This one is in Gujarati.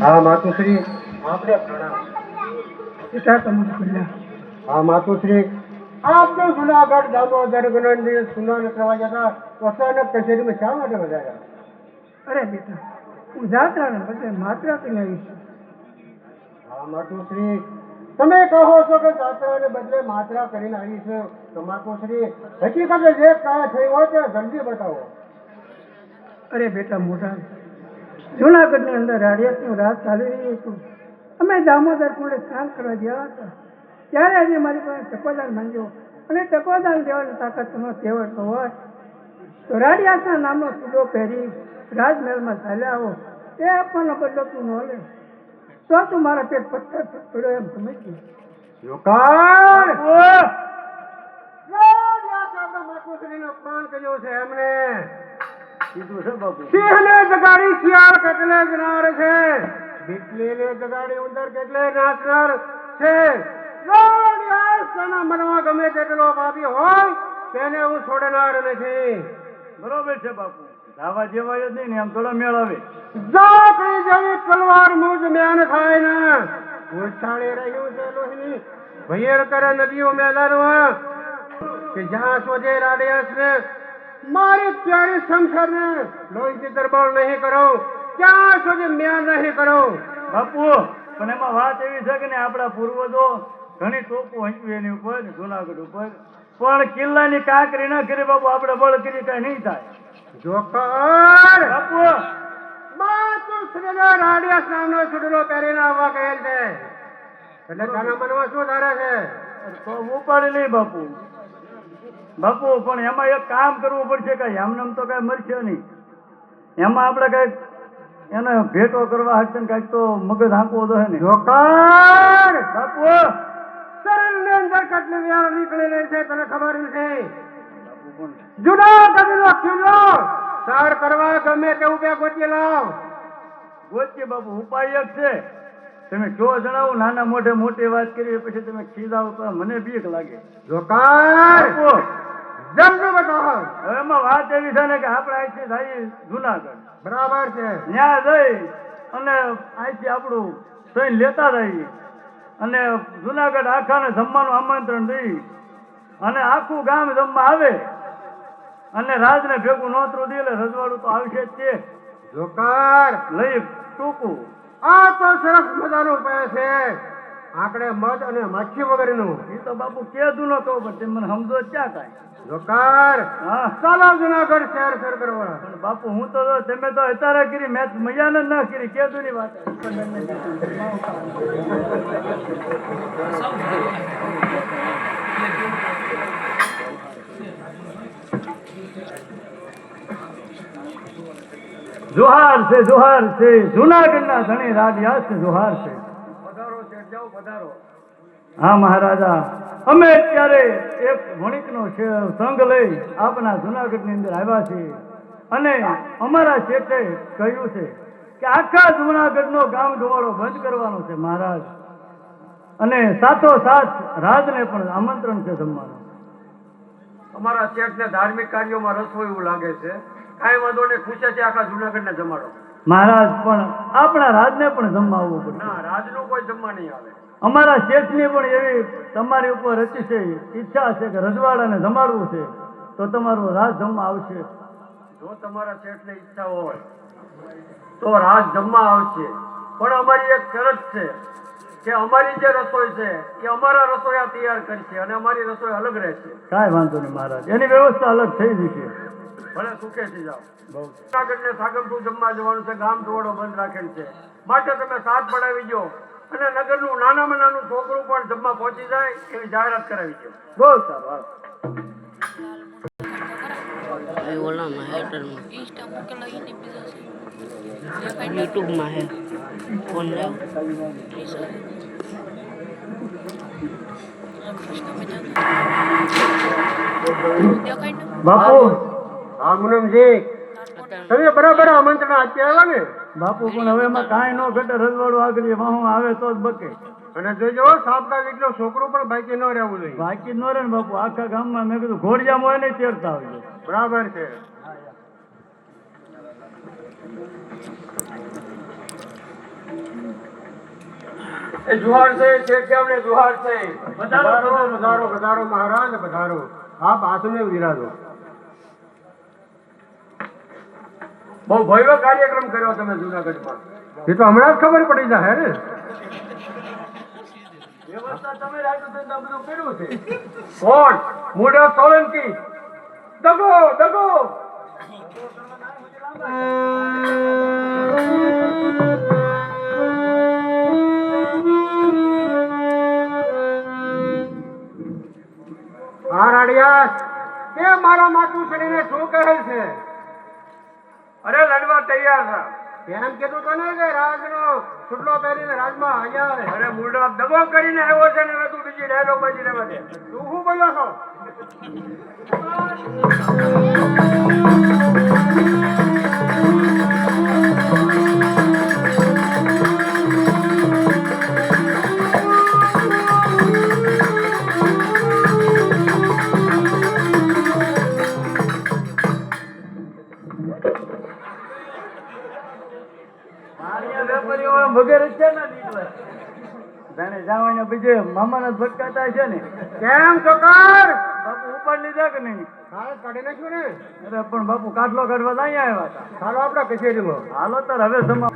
હા માતુશ્રી. આપણે પિતા તમને ખુલ્લા હા માતુશ્રી. આપણે જુનાગઢ દામોદર ગણન સુનાન કરવા જતા અચાનક કચેરીમાં શા માટે વધાર્યા અરે બેટા હું જાત્રાને બદલે માત્રા કરીને આવીશ. હા માતુશ્રી. તમે કહો છો કે જાત્રાને બદલે માત્રા કરીને આવી છે. તો માતુશ્રી હકીકતે જે કાંઈ થયું હોય તે જલ્દી બતાવો. અરે બેટા મોટા, જુનાગઢની અંદર રાડિયાસનું રાત ચાલી રહ્યું હતું. અમે દામોદર કુંડે સ્નાન કરવા ગયા હતા. ત્યારે આજે મારી પાસે ટકોદાન માંગ્યો. અને ટકોદાન દેવાની તાકાત તમારો તેવડતો હોય. તો રાડિયાસના નામનો સુડો પહેરી રાજમહેલમાં ચાલ્યા આવો. એ આપવાનો બદલો તું ન લે. તો તું મારા પેટ પથ્થર પડ્યો એમ સમજી અપમાન કર્યો છે એમને કીધું છે સિંહને જગાડી શિયાળ કેટલે જનાર છે? બિટલીને જગાડી ઉંદર કેટલે નાચનાર છે? મનમાં ગમે તેટલો પાપી હોય તેને હું છોડનાર નથી. બરોબર છે બાપુ. ધાવા જેવાય જ નહીં ને આમ થોડા મેળ આવે જાકડી જેવી તલવાર મુજ મ્યાન થાય ને. ઉછાળી રહ્યું છે લોહીની. ભૈયર કરે નદીઓ મેદાનમાં કે જ્યાં સુધી રાડિયાસ ને મારી પ્યારી સંસાર ને લોહીથી દરબાર નહીં કરો. ત્યાં સુધી મ્યાન નહીં કરો. બાપુ પણ એમાં વાત એવી છે કે ને આપણા પૂર્વજો ઘણી તોપો હંચ્યું એની ઉપર જુનાગઢ ઉપર. પણ કિલ્લાની કાંકરી ના કરી બાપુ આપણે બળ કરી કઈ નહીં થાય. જોકર બાપુ માતું શ્રીને નામનો સુડલો પહેરીને આવવા કહેલ છે. એટલે તારા મનમાં શું ધારે છે? ઉપાડી બાપુ. બાપુ પણ એમાં એક કામ કરવું પડશે કે એમને તો કઈ મળશે નહીં. એમાં આપણે કંઈક એને ભેટો કરવા હશે ને કંઈક તો મગજ હાંકવો તો હે ને. જોકર બાપુ! શરીરની અંદર કેટલી વ્યાળ નીકળેલી છે તને ખબર નથી? જુદા કબીલો કિલ્લો સાર કરવા ગમે તેવું બે ગોતી લાવ ગોચી બાપુ ઉપાય એક છે. તમે જો જણાવો નાના મોઢે મોટી વાત કરી પછી તમે ખીજાવ તો મને બીક લાગે. જોકાર બાપુ જલ્દી હવે એમાં વાત એવી છે ને કે આપણે અહીંથી થાય જુનાગઢ. બરાબર છે. ત્યાં જઈ અને અહીંથી આપણું સૈન લેતા રહીએ અને જુનાગઢ આખાને જમવાનું આમંત્રણ દઈ અને આખું ગામ જમવા આવે. અને રાજને ભેગું નોતરું દે એટલે રજવાડું તો આવશે જ તે જોકાર! લઈ ટૂંકું. આ તો સરસ મજાનો ઉપાય છે. આંકડે મધ અને માખી વગરનું. એ તો બાપુ કેદું ન નતો પણ મને સમજો ક્યાં કાંઈ. જોકાર. હા. ચાલો જુનાગઢ શહેર શેર કરવા પણ બાપુ હું તો તમે તો અત્યારે કરી મેં તો મજાને ના કરી કેદું ની વાત. જોહાર છે જોહાર છે. જુનાગઢના ધણી રાડિયા છે જોહાર છે. હા મહારાજા. અમે અત્યારે એક વણિકનો સંઘ લઈ આપના જુનાગઢની અંદર આવ્યા છીએ. અને અમારા શેઠે કહ્યું છે કે આખા જુનાગઢનો ગામ ગવાડો બંધ કરવાનો છે મહારાજ. અને સાથોસાથ રાજને પણ આમંત્રણ છે જમવાનું. અમારા શેઠને ધાર્મિક કાર્યોમાં રસ હોય એવું લાગે છે. કાંઈ વાંધો ને પૂછે છે આખા જુનાગઢને જમાડો. મહારાજ પણ આપણા રાજને પણ જમાવવું પડે ના રાજનું કોઈ જમવા નહીં આવે. અમારા શેઠની પણ એવી તમારી ઉપર છે ઈચ્છા છે કે રજવાડાને જમાડવું છે તો તમારું રાજ જમવા આવશે. જો તમારા શેઠને ઈચ્છા હોય તો રાજ જમવા આવશે. પણ અમારી એક શરત છે કે અમારી જે રસોઈ છે એ અમારા રસોઈયા તૈયાર કરશે અને અમારી રસોઈ અલગ રહેશે કાંઈ વાંધો નહીં મહારાજ એની વ્યવસ્થા અલગ થઈ જશે. ભલે સુખેથી જાઓ. જુનાગઢને સાગમપુર જમવા જવાનું છે ગામ ટોળો બંધ રાખેલ છે. માટે તમે સાથ પડાવી દો અને નગરનું નાનામાં નાનું છોકરું પણ જમવા પહોંચી જાય એવી જાહેરાત કરાવી દો. બહુ સારું યુટ્યુબમાં હે. ફોન બાપુ. હા મુનમજી તમે બરાબર આમંત્રણ આપ્યા આવ્યા ને. બાપુ પણ હવે એમાં કાંઈ ન ઘટે રજવાડું આગળ વાહું આવે તો જ બકે. અને જોજો સાપકા જેટલો છોકરો પણ બાકી ન રહેવું જોઈએ. બાકી ન રહે ને બાપુ આખા ગામમાં મેં કીધું ઘોડિયામાં હોય ને તેડતા આવજો. બરાબર છે. એ જુહાર છે શેઠ આપણે જુહાર છે. વધારો વધારો વધારો મહારાજ વધારો. આપ આસને વિરાજો. બહુ ભવ્ય કાર્યક્રમ કર્યો તમે જુનાગઢમાં. એ તો હમણાં જ ખબર પડી જાય ને? મારા માતુ શરીને શું કહે છે? અરે લડવા તૈયાર છે એમ કીધું તો ને કે રાજનો સુટલો પહેરીને રાજમાં હજાર અરે મુડા દબો કરીને આવ્યો છે ને હવે તું બીજી ડાયલોગ બાજી રહેવા દે. તું શું બોલ્યો છો? વગેરે છે ને નીકળે જાણે જાવાને બીજે મામાના ભટકાતા છે ને. કેમ ચોકર બાપુ ઉપાડ લીધા કે નહીં? કાઢી નાખ્યું ને. અરે પણ બાપુ કાટલો કાઢવા અહીંયા આવ્યા હતા. ચાલો આપણા કચેરીમાં. હાલો તાર હવે સમા